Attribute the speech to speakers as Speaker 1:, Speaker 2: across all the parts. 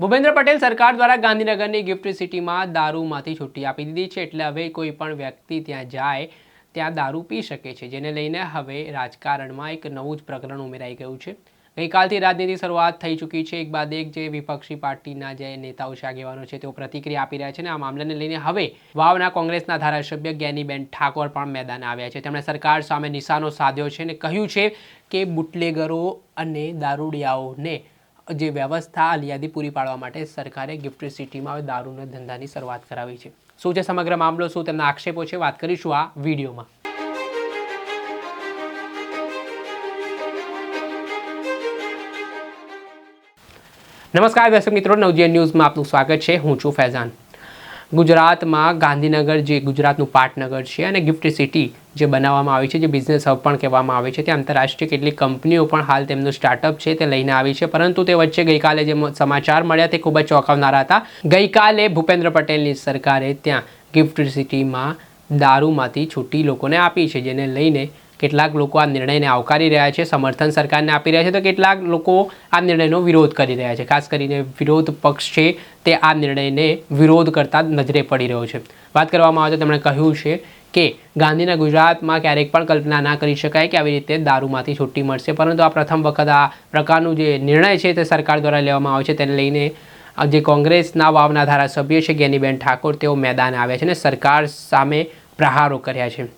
Speaker 1: ભૂપેન્દ્ર પટેલ સરકાર દ્વારા ગાંધીનગરની ગિફ્ટ સિટીમાં દારૂમાંથી છુટ્ટી આપી દીધી છે. એટલે હવે કોઈ પણ વ્યક્તિ ત્યાં જાય, ત્યાં દારૂ પી શકે છે. જેને લઈને હવે રાજકારણમાં એક નવું જ પ્રકરણ ઉમેરાઈ ગયું છે. ગઈકાલથી રાજનીતિ શરૂઆત થઈ ચૂકી છે. એક બાદ એક જે વિપક્ષી પાર્ટીના જે નેતાઓ છે, આગેવાનો છે, તેઓ પ્રતિક્રિયા આપી રહ્યા છે અને આ મામલાને લઈને હવે વાવના કોંગ્રેસના ધારાસભ્ય જ્ઞાનીબેન ઠાકોર પણ મેદાન આવ્યા છે. તેમણે સરકાર સામે નિશાનો સાધ્યો છે અને કહ્યું છે કે બુટલેગરો અને દારૂડિયાઓને જે વ્યવસ્થા યાદી પૂરી પાડવા માટે સરકારે ગિફ્ટ સિટીમાં હવે દારૂના ધંધાની શરૂઆત કરાવી છે. શું છે સમગ્ર મામલો? શું તેમના આક્ષેપો છે? વાત કરીશું આ વિડીયોમાં. નમસ્કાર, દર્શક મિત્રો. નવજીવન ન્યૂઝમાં આપનું સ્વાગત છે. હું છું ફૈઝાન. ગુજરાતમાં ગાંધીનગર જે ગુજરાતનું પાટનગર છે અને ગિફ્ટ સિટી જે બનાવવામાં આવી છે, જે બિઝનેસ હબ પણ કહેવામાં આવે છે તે આંતરરાષ્ટ્રીય કેટલીક કંપનીઓ પણ હાલ તેમનું સ્ટાર્ટઅપ છે, તે લઈને આવી છે, પરંતુ તે વચ્ચે ગઈકાલે જે સમાચાર મળ્યા તે ખૂબ જ ચોંકાવનારા હતા. ગઈકાલે ભૂપેન્દ્ર પટેલની સરકારે ત્યાં ગિફ્ટ સિટીમાં દારૂમાંથી છૂટી લોકોને આપી છે, જેને લઈને કેટલાક લોકો આ નિર્ણયને આવકારી રહ્યા છે, સમર્થન સરકારને આપી રહ્યા છે, તો કેટલાક લોકો આ નિર્ણયનો વિરોધ કરી રહ્યા છે. ખાસ કરીને વિરોધ પક્ષ છે, તે આ નિર્ણયને વિરોધ કરતા નજરે પડી રહ્યો છે. વાત કરવામાં આવે તો તેમણે કહ્યું છે કે ગાંધીના ગુજરાતમાં ક્યારેક પણ કલ્પના ના કરી શકાય કે આવી રીતે દારૂમાંથી છુટ્ટી મળશે, પરંતુ આ પ્રથમ વખત આ પ્રકારનું જે નિર્ણય છે તે સરકાર દ્વારા લેવામાં આવે છે, તેને લઈને જે કોંગ્રેસના વાવના ધારાસભ્ય છે જ્ઞાનીબેન ઠાકોર, તેઓ મેદાન આવ્યા છે અને સરકાર સામે પ્રહારો કર્યા છે.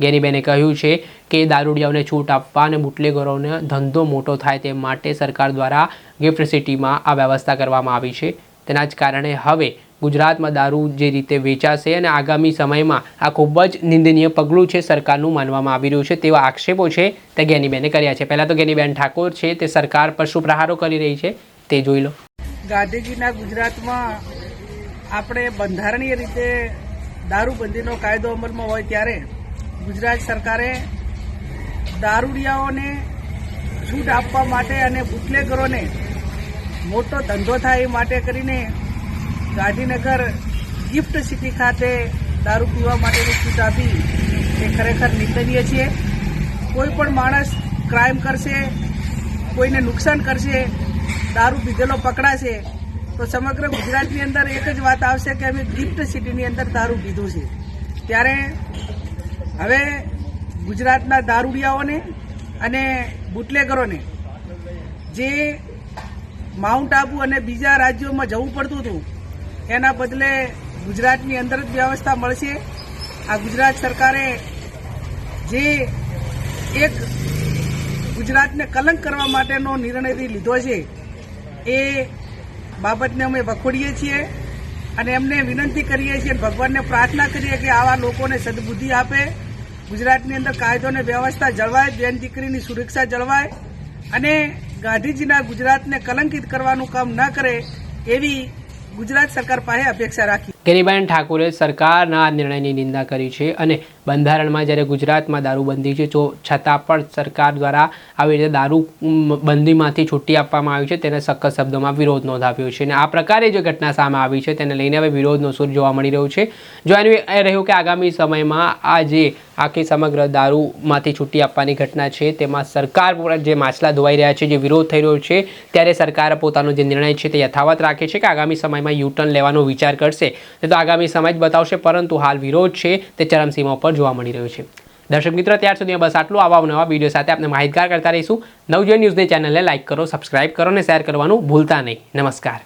Speaker 1: જ્ઞાનીબેને કહ્યું છે કે દારૂડિયાઓને છૂટ આપવા અને બુટલેગરોને ધંધો મોટો થાય તે માટે સરકાર દ્વારા ગિફ્ટ સિટીમાં આ વ્યવસ્થા કરવામાં આવી છે. તેના જ કારણે હવે ગુજરાતમાં દારૂ જે રીતે વેચાશે અને આગામી સમયમાં આ ખૂબ જ નિંદનીય પગલું છે સરકારનું માનવામાં આવી રહ્યું છે તેવા આક્ષેપો છે તે ગેનીબેને કર્યા છે. પહેલાં તો ગેનીબેન ઠાકોર છે તે સરકાર પર શું પ્રહારો કરી રહી છે તે જોઈ લો.
Speaker 2: ગાંધીજીના ગુજરાતમાં આપણે બંધારણીય રીતે દારૂબંધીનો કાયદો અમલમાં હોય ત્યારે ગુજરાત સરકારે દારૂડિયાઓને છૂટ આપવા માટે અને બુટલેગરોને મોટો ધંધો થાય એ માટે કરીને ગાંધીનગર ગિફ્ટ સિટી ખાતે દારૂ પીવા માટેની છૂટ આપી એ ખરેખર નિંદનીય છે. કોઈ પણ માણસ ક્રાઇમ કરશે, કોઈને નુકસાન કરશે, દારૂ પીધેલો પકડાશે, તો સમગ્ર ગુજરાતની અંદર એક જ વાત આવશે કે અમે ગિફ્ટ સિટીની અંદર દારૂ પીધું છે. ત્યારે હવે ગુજરાતના દારૂડિયાઓને અને બુટલેગરોને જે માઉન્ટ આબુ અને બીજા રાજ્યોમાં જવું પડતું હતું, એના બદલે ગુજરાતની અંદર જ વ્યવસ્થા મળશે. આ ગુજરાત સરકારે જે એક ગુજરાતને કલંક કરવા માટેનો નિર્ણય લીધો છે, એ બાબતને અમે વખોડીએ છીએ અને એમને વિનંતી કરીએ છીએ ભગવાનને પ્રાર્થના કરીએ કે આવા લોકોને સદબુદ્ધિ આપે. ગુજરાતની અંદર કાયદો અને વ્યવસ્થા જળવાય, બેન દીકરીની સુરક્ષા જળવાય અને ગાંધીજીના ગુજરાતને કલંકિત કરવાનું કામ ન કરે એવી ગુજરાત સરકાર પાસે અપેક્ષા રાખી.
Speaker 1: ગેનીબેન ઠાકોરે સરકારના આ નિર્ણયની નિંદા કરી છે અને બંધારણમાં જ્યારે ગુજરાતમાં દારૂબંધી છે, તો છતાં પણ સરકાર દ્વારા આવી રીતે દારૂ બંધીમાંથી છુટ્ટી આપવામાં આવી છે, તેને સખત શબ્દોમાં વિરોધ નોંધાવ્યો છે. અને આ પ્રકારે જે ઘટના સામે આવી છે, તેને લઈને હવે વિરોધનો સૂર જોવા મળી રહ્યો છે. જોવાનું એ રહ્યું કે આગામી સમયમાં આ જે આખી સમગ્ર દારૂમાંથી છૂટી આપવાની ઘટના છે, તેમાં સરકાર જે માછલા ધોવાઈ રહ્યા છે, જે વિરોધ થઈ રહ્યો છે, ત્યારે સરકાર પોતાનો જે નિર્ણય છે, તે યથાવત રાખે છે કે આગામી સમયમાં યુટર્ન લેવાનો વિચાર કરશે. તે તો આગામી સમય જ બતાવશે, પરંતુ હાલ વિરોધ છે તે ચરમસીમા ઉપર જોવા મળી રહ્યો છે. દર્શક મિત્રો, ત્યાર સુધી બસ આટલું. આવા નવા વીડિયો સાથે આપણે માહિતગાર કરતા રહીશું. નવજીવન ન્યૂઝની ચેનલને લાઇક કરો, સબસ્ક્રાઇબ કરો અને શેર કરવાનું ભૂલતા નહીં. નમસ્કાર.